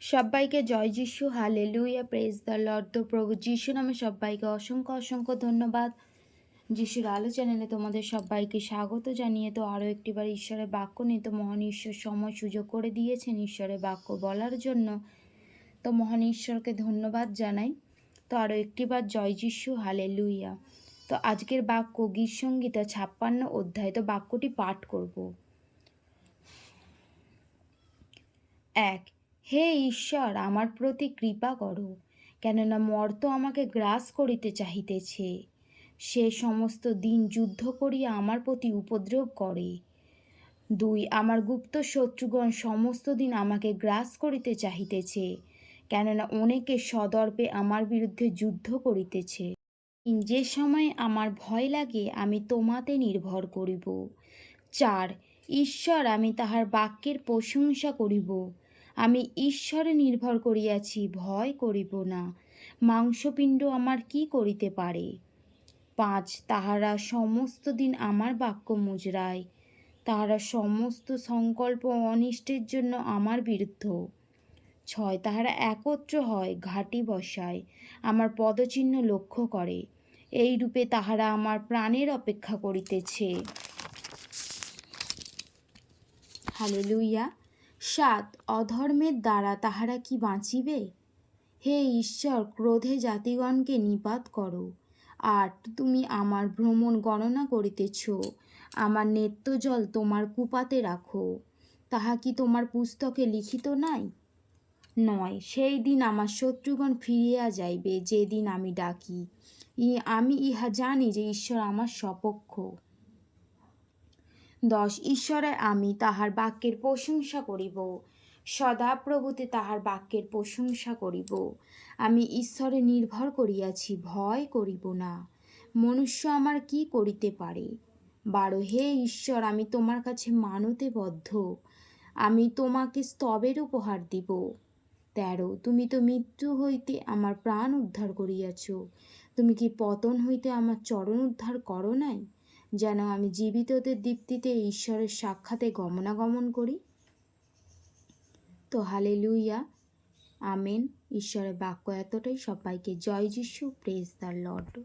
সবাইকে জয় Jishu hallelujah praise the Lord তো প্রভু যিশু নামে সবাইকে অসংখ্য অসংখ্য ধন্যবাদ। যিশুর আলো চ্যানেলে তোমাদের সবাইকে স্বাগত জানিয়ে তো আরও একটিবার ঈশ্বরের বাক্য নিয়ে তো মহান ঈশ্বর সময় সুযোগ করে দিয়েছেন ঈশ্বরের বাক্য বলার জন্য। তো মহান ঈশ্বরকে ধন্যবাদ জানাই। তো আরও একটিবার জয় যিশু হালে লুইয়া তো আজকের বাক্য গীত সঙ্গীতা ছাপ্পান্ন অধ্যায়, তো বাক্যটি পাঠ করব। এক হে ঈশ্বর, আমার প্রতি কৃপা করো। কেননা মর্ত আমাকে গ্রাস করিতে চাহিতেছে। সে সমস্ত দিন যুদ্ধ করিয়া আমার প্রতি উপদ্রব করে। দুই, আমার গুপ্ত শত্রুগণ সমস্ত দিন আমাকে গ্রাস করিতে চাহিতেছে, কেননা অনেকে সদর্পে আমার বিরুদ্ধে যুদ্ধ করিতেছে। যে সময় আমার ভয় লাগে, আমি তোমাতে নির্ভর করিব। চার, ঈশ্বর, আমি তাহার বাক্যের প্রশংসা করিব। আমি ঈশ্বরে নির্ভর করিয়াছি, ভয় করিব না। মাংসপিণ্ড আমার কি করিতে পারে? পাঁচ, তাহারা সমস্ত দিন আমার বাক্য মুজরায়। তাহারা সমস্ত সংকল্প অনিষ্টের জন্য আমার বিরুদ্ধ। ছয়, তাহারা একত্র হয়, ঘাটি বসায়, আমার পদচিহ্ন লক্ষ্য করে। এই রূপে তাহারা আমার প্রাণের অপেক্ষা করিতেছে। হালেলুইয়া সাত অধর্মের দ্বারা তাহারা কি বাঁচিবে? হে ঈশ্বর, ক্রোধে জাতিগণকে নিপাত করো। আট, তুমি আমার ভ্রমণ গণনা করিতেছ, আমার নেত্রজল তোমার কুপাতে রাখো। তাহা কি তোমার পুস্তকে লিখিত নাই? নয়, সেই দিন আমার শত্রুগণ ফিরিয়া যাইবে, যেদিন আমি ডাকি। ই, আমি ইহা জানি যে ঈশ্বর আমার সপক্ষ। দশ, ঈশ্বরে আমি তাহার বাক্যের প্রশংসা করিব। সদা প্রভুতে তাহার বাক্যের প্রশংসা করিব। আমি ঈশ্বরে নির্ভর করিয়াছি, ভয় করিব না। মনুষ্য আমার কি করিতে পারে? বারো, হে ঈশ্বর, আমি তোমার কাছে মানতে বদ্ধ। আমি তোমাকে স্তবের উপহার দিব। তেরো, তুমি তো মৃত্যু হইতে আমার প্রাণ উদ্ধার করিয়াছ। তুমি কি পতন হইতে আমার চরণ উদ্ধার করো নাই? যেন আমি জীবিতদের দীপ্তিতে ঈশ্বরের সাক্ষাতে গমনাগমন করি। তো হালে লুইয়া আমেন। ঈশ্বরের বাক্য এতটাই। সবাইকে জয় যিশু প্রেস দ্য লর্ড